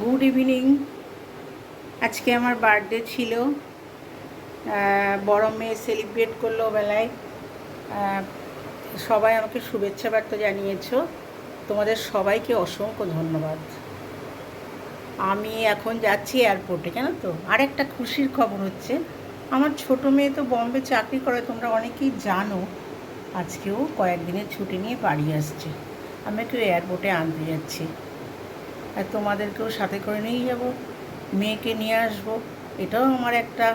Good evening আজকে আমার birthday ছিল। বড় মেয়ে সেলিব্রেট করল বেলায়। সবাই আমাকে শুভেচ্ছা বার্তা জানিয়েছো। তোমাদের সবাইকে অসংখ্য ধন্যবাদ। আমি এখন যাচ্ছি এয়ারপোর্টে জানো তো? আরেকটা খুশির খবর হচ্ছে, আমার ছোট মেয়ে তো বম্বে চাকরি করে, তোমরা অনেকেই জানো। আজকেও কয়েকদিনের ছুটি নিয়ে বাড়ি আসছে। আমি একটু এয়ারপোর্টে আনতে যাচ্ছি। আর তোমাদেরকেও সাথে করে নিয়ে যাব, মেয়েকে নিয়ে আসব। এটাও আমার একটা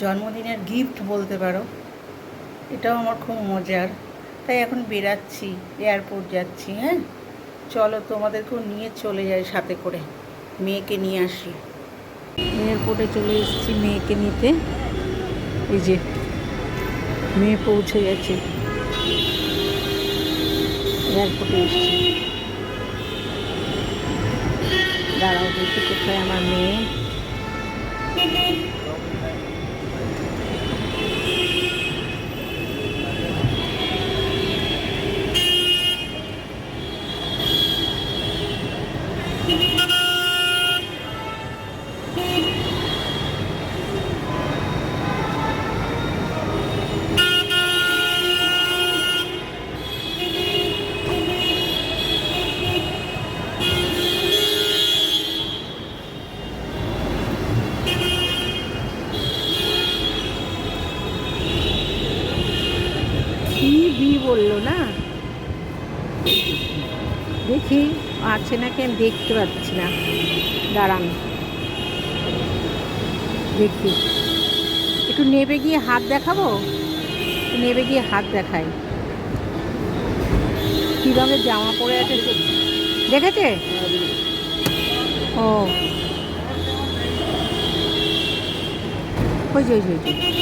জন্মদিনের গিফট বলতে পারো। এটাও আমার খুব মজার। তাই এখন বেরাচ্ছি এয়ারপোর্ট যাচ্ছি হ্যাঁ? চলো তোমাদেরকেও নিয়ে চলে যাই সাথে করে, মেয়েকে নিয়ে আসি এয়ারপোর্টে চলে এসেছি মেয়েকে নিতে। এই যে, মেয়ে পৌঁছে গেছে। এয়ারপোর্টে এসেছি। দাঁড়াও দেখি কোথায় আমার মেয়ে বি বলল না? দেখি, আছে নাকি? আমি দেখতে পাচ্ছি না। দাঁড়ান। দেখি। একটু নেবে গিয়ে হাত দেখাবো? নেবে গিয়ে হাত দেখাই। কী রঙের জামা পরে আছে দেখেছে? ও। ওই যে ওই যে।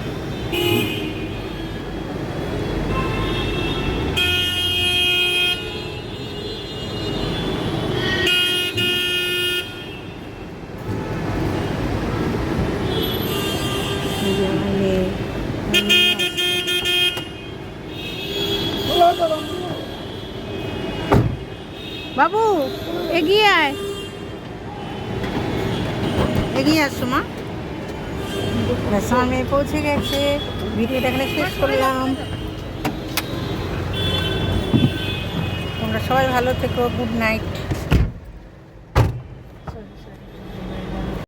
বাবু এগিয়ে আয়। এগিয়ে আসো মা। মেয়ে পৌঁছে গেছে। ভিডিওটা এখানে শেষ করলাম। তোমরা সবাই ভালো থেকো গুড নাইট।